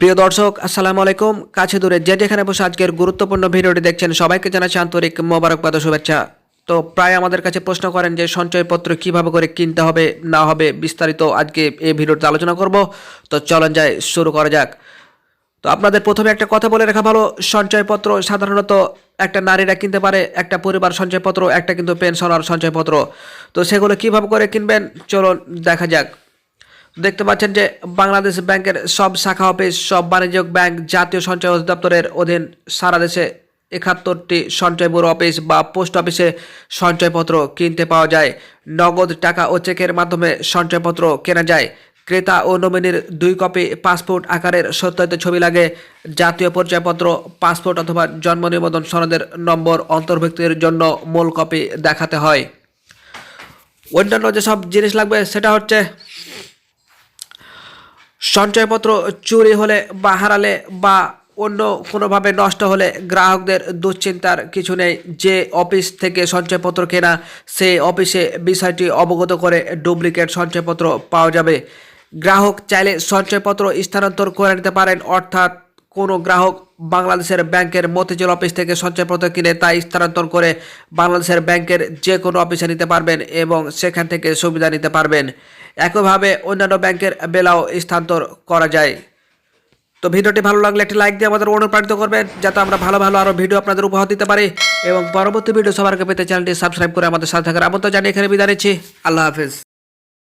প্রিয় দর্শক, আসসালামু আলাইকুম। কাছে দূরে যে যেখানে বসে আজকের গুরুত্বপূর্ণ ভিডিওটি দেখছেন, সবাইকে জানাচ্ছি আন্তরিক মোবারকবাদ শুভেচ্ছা। তো প্রায় আমাদের কাছে প্রশ্ন করেন যে, সঞ্চয়পত্র কীভাবে করে কিনতে হবে, না হবে, বিস্তারিত আজকে এই ভিডিওতে আলোচনা করব। তো চলন যায় শুরু করা যাক। তো আপনাদের প্রথমে একটা কথা বলে রাখা ভালো, সঞ্চয়পত্র সাধারণত একটা নারীরা কিনতে পারে, একটা পরিবার সঞ্চয়পত্র, একটা কিন্তু পেনশনার সঞ্চয়পত্র। তো সেগুলো কীভাবে করে কিনবেন? চলুন দেখা যাক। দেখতে পাচ্ছেন যে বাংলাদেশ ব্যাংকের সব শাখা অফিস, সব বাণিজ্যিক ব্যাংক, জাতীয় সঞ্চয় অধিদপ্তরের অধীন সারা দেশে একাত্তরটি সঞ্চয় ব্যুরো অফিস বা পোস্ট অফিসে সঞ্চয়পত্র কিনতে পাওয়া যায়। নগদ টাকা ও চেকের মাধ্যমে সঞ্চয়পত্র কেনা যায়। ক্রেতা ও নমিনির দুই কপি পাসপোর্ট আকারের সত্যায়িত ছবি লাগে। জাতীয় পরিচয়পত্র, পাসপোর্ট অথবা জন্ম নিবন্ধন সনদের নম্বর অন্তর্ভুক্তির জন্য মূল কপি দেখাতে হয়। অন্যান্য যেসব জিনিস লাগবে, সেটা হচ্ছে সঞ্চয়পত্র চুরি হলে বা হারালে বা অন্য কোনোভাবে নষ্ট হলে গ্রাহকদের দুশ্চিন্তার কিছু নেই। যে অফিস থেকে সঞ্চয়পত্র কেনা সেই অফিসে বিষয়টি অবগত করে ডুপ্লিকেট সঞ্চয়পত্র পাওয়া যাবে। গ্রাহক চাইলে সঞ্চয়পত্র স্থানান্তর করে নিতে পারেন, অর্থাৎ কোনো গ্রাহক বাংলাদেশের ব্যাংকের মতিঝিল অফিস থেকে সঞ্চয়পত্র কিনে তা স্থানান্তর করে বাংলাদেশের ব্যাংকের যে কোনো অফিসে নিতে পারবেন এবং সেখান থেকে সুবিধা নিতে পারবেন। একইভাবে অন্যান্য ব্যাংকের বেলাও স্থানান্তর করা যায়। তো ভিডিওটি ভালো লাগলে একটি লাইক দিয়ে আমাদের অনুপ্রাণিত করবেন, যাতে আমরা ভালো ভালো আরও ভিডিও আপনাদের উপহার দিতে পারি এবং পরবর্তী ভিডিও সবার পেতে চ্যানেলটি সাবস্ক্রাইব করে আমাদের সাথে থাকার আমন্ত্রণ জানিয়ে এখানে বিদায় নিচ্ছি। আল্লাহ হাফিজ।